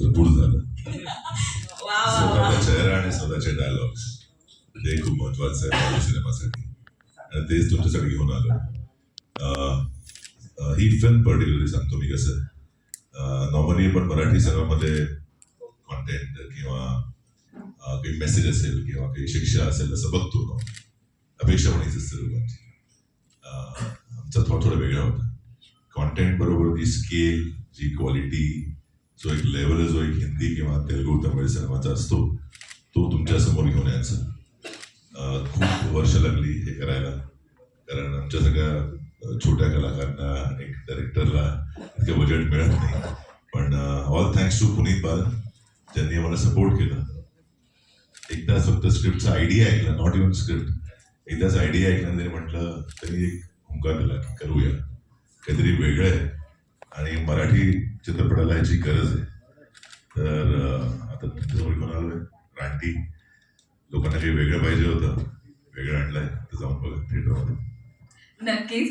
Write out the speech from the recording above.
भरपूर झालं. स्वतःचा चेहरा आणि स्वतःचे डायलॉग्स ते खूप महत्वाचं आहे सिनेमासाठी. आणि तेच तुमच्यासाठी घेऊन आलो. ही फिल्म पर्टिक्युलरली सांगतो मी कसं. नॉर्मली आपण मराठी सिनेमामध्ये कॉन्टेंट किंवा काही मेसेज असेल किंवा काही शिक्षा असेल असं बघतो ना अपेक्षा पण हीच असते लोकांची. आमचा थोडा थोडा वेगळा होता. कॉन्टेंट बरोबर ती स्केल जी क्वालिटी जो एक लेवल जो एक हिंदी किंवा तेलुगू तमिळ सिनेमाचा असतो तो तुमच्यासमोर घेऊन यायचा खूप वर्ष लागली हे करायला. कारण आमच्या सगळ्या छोट्या कलाकारांना आणि डायरेक्टरला इतकं बजेट मिळत नाही. पण ऑल थँक्स टू पुनीत बाल ज्यांनी मला सपोर्ट केला. एकदाच फक्त स्क्रिप्टचा आयडिया ऐकला नॉट इवन स्क्रिप्ट एकदाच आयडिया ऐकला त्यांनी म्हटलं त्यांनी एक हुंकार दिला की करूया. काहीतरी वेगळं आहे. आणि मराठी चित्रपटाला याची गरज आहे. तर आता तुमच्यासमोर घेऊन आहे रानटी लोकांना काही वेगळं पाहिजे होतं वेगळं आणलंय तर जाऊन बघा थिएटरमध्ये नक्कीच.